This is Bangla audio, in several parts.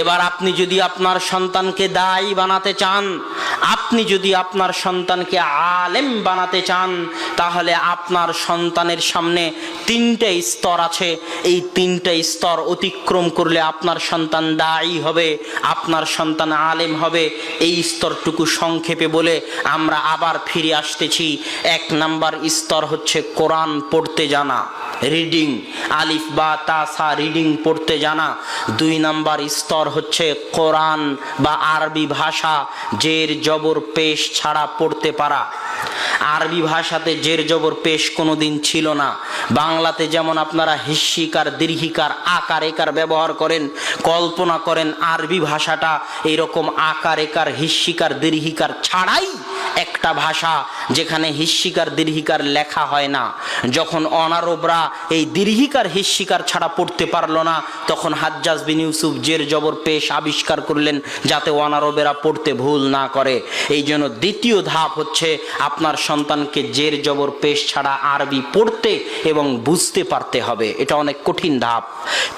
এবার আপনি যদি আপনার সন্তানকে দায়ী বানাতে চান, আপনি যদি আপনার সন্তানকে আলেম বানাতে চান, তাহলে আপনার সন্তানের সামনে তিনটে স্তর আছে। এই তিনটে স্তর অতিক্রম করলে আপনার সন্তান দায়ী হবে, আপনার সন্তান আলেম হবে। এই স্তরটুকু সংক্ষেপে বলে আমরা আবার ফিরে আসতেছি। এক নাম্বার স্তর হচ্ছে কোরআন পড়তে জানা। রিডিং, আলিফ বা তাসা রিডিং পড়তে জানা। দুই নাম্বার স্তর হচ্ছে কোরআন বা আরবি ভাষা, জের জবর পেশ ছাড়া পড়তে পারা। আরবি ভাষাতে জের জবর পেশ কোনো দিন ছিল না। বাংলাতে যেমন আপনারা হিস্যিকার দীর্ঘিকার আকার, একার ব্যবহার করেন, কল্পনা করেন, আরবি ভাষাটা এরকম আকার, একার হিস্যিকার দীর্ঘিকার ছাড়াই একটা ভাষা যেখানে হিস্যিকার দীর্ঘিকার লেখা হয় না। যখন অনারবরা এই দীর্ঘিকার হিস্যিকার ছাড়া পড়তে পারল না, তখন হাজ্জাজ বিন ইউসুফ জের জবর পেশ আবিষ্কার করলেন যাতে অনারবেরা পড়তে ভুল না করে। এই জন্য দ্বিতীয় ধাপ হচ্ছে আপনার সন্তানকে জের জবর পেশ ছাড়া আরবি পড়তে এবং বুঝতে পারতে হবে। এটা অনেক কঠিন ধাপ।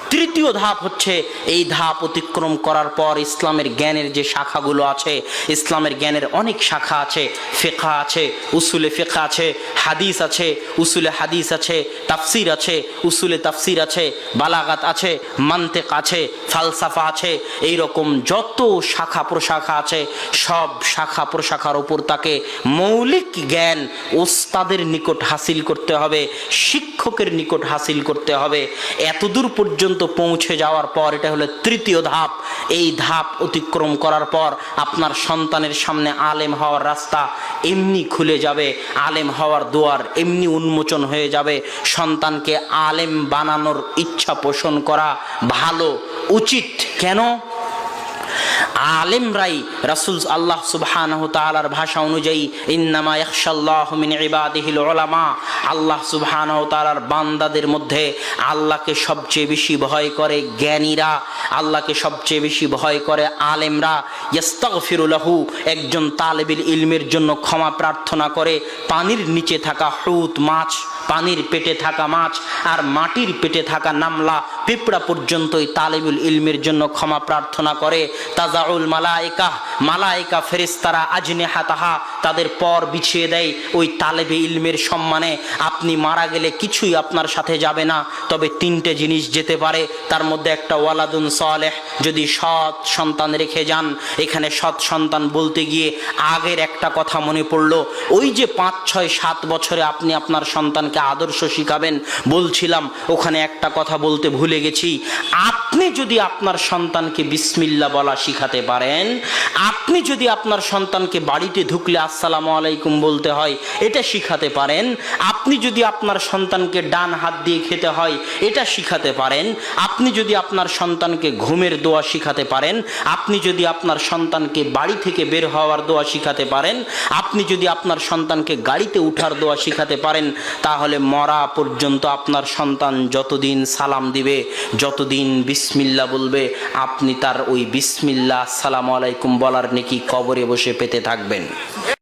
তৃতীয় ধাপ হচ্ছে এই ধাপ অতিক্রম করার পর ইসলামের জ্ঞানের যে শাখাগুলো আছে, ইসলামের জ্ঞানের অনেক শাখা আছে। ফেখা আছে, উসুলে ফেকা আছে, হাদিস আছে, উসুলে হাদিস আছে, তাফসির আছে, উসুলে তাফসির আছে, বালাগাত আছে, মান্তেক আছে, ফালসাফা আছে এই রকম যত শাখা প্রশাখা আছে, সব শাখা প্রশাখার ওপর তাকে মৌলিক জ্ঞান ওস্তাদের নিকট হাসিল করতে হবে শিক্ষকের নিকট হাসিল করতে হবে। এতদূর পর্যন্ত পৌঁছে যাওয়ার পর এটা হলো তৃতীয় ধাপ। এই ধাপ অতিক্রম করার পর আপনার সন্তানের সামনে আলেম হওয়ার রাস্তা এমনি খুলে যাবে। আলেম হওয়ার দুয়ার এমনি উন্মোচন হয়ে যাবে। সন্তানকে আলেম বানানোর ইচ্ছা পোষণ করা ভালো, উচিত। কেন? আলেমরাই রাসুল আল্লাহ সুবহানাহু তাআলার ভাষা অনুযায়ী ইন্নামা ইয়াখশাল্লাহু মিন ইবাদিহিল আল্লাহ সুবহানাহু তাআলার বান্দাদের মধ্যে আল্লাহকে সবচেয়ে বেশি ভয় করে জ্ঞানীরা, আল্লাহকে সবচেয়ে বেশি ভয় করে আলেমরা। ইস্তাগফিরু লাহু, একজন তালেবিল ইলমের জন্য ক্ষমা প্রার্থনা করে পানির নিচে থাকা হুত মাছ পানির পেটে থাকা মাছ আর মাটির পেটে থাকা নামলা পিঁপড়া পর্যন্তই তালেবুল ইলমের জন্য ক্ষমা প্রার্থনা করে। তাজাউল মালাইকা মালাইকা ফেরেস্তারা আজনে হাতাহা তাদের পর বিছিয়ে দেয়। ওই তালেবে ইলমের সম্মানে আপনি মারা গেলে কিছুই আপনার সাথে যাবে না। তবে তিনটে জিনিস যেতে পারে। তার মধ্যে একটা, ওয়ালাদুন সালেহ, যদি সৎ সন্তান রেখে যান। এখানে সৎ সন্তান বলতে গিয়ে আগের একটা কথা মনে পড়ল। ওই যে পাঁচ, ছয়, সাত বছরে আপনি আপনার সন্তানকে আদর্শ শিখাবেন। বলছিলাম, ওখানে একটা কথা বলতে ভুলে গেছি। আপনি যদি আপনার সন্তানকে বিসমিল্লা বলা শিখাতে পারেন, আপনি যদি আপনার সন্তানকে বাড়িতে ঢুকলে আসসালামু আলাইকুম বলতে হয়, এটা শিখাতে পারেন। আপনি যদি আপনার সন্তানকে ডান হাত দিয়ে খেতে হয়, এটা শিখাতে পারেন। আপনি যদি আপনার সন্তানকে ঘুমের দোয়া শিখাতে পারেন, আপনি যদি আপনার সন্তানকে বাড়ি থেকে বের হওয়ার দোয়া শিখাতে পারেন, আপনি যদি আপনার সন্তানকে গাড়িতে উঠার দোয়া শিখাতে পারেন তাহলে মরা পর্যন্ত আপনার সন্তান যতদিন সালাম দিবে, যতদিন বিসমিল্লা বলবে, আপনি তার ওই বিসমিল্লা সালাম আলাইকুম বলার নাকি কবরে বসে পেতে থাকবেন।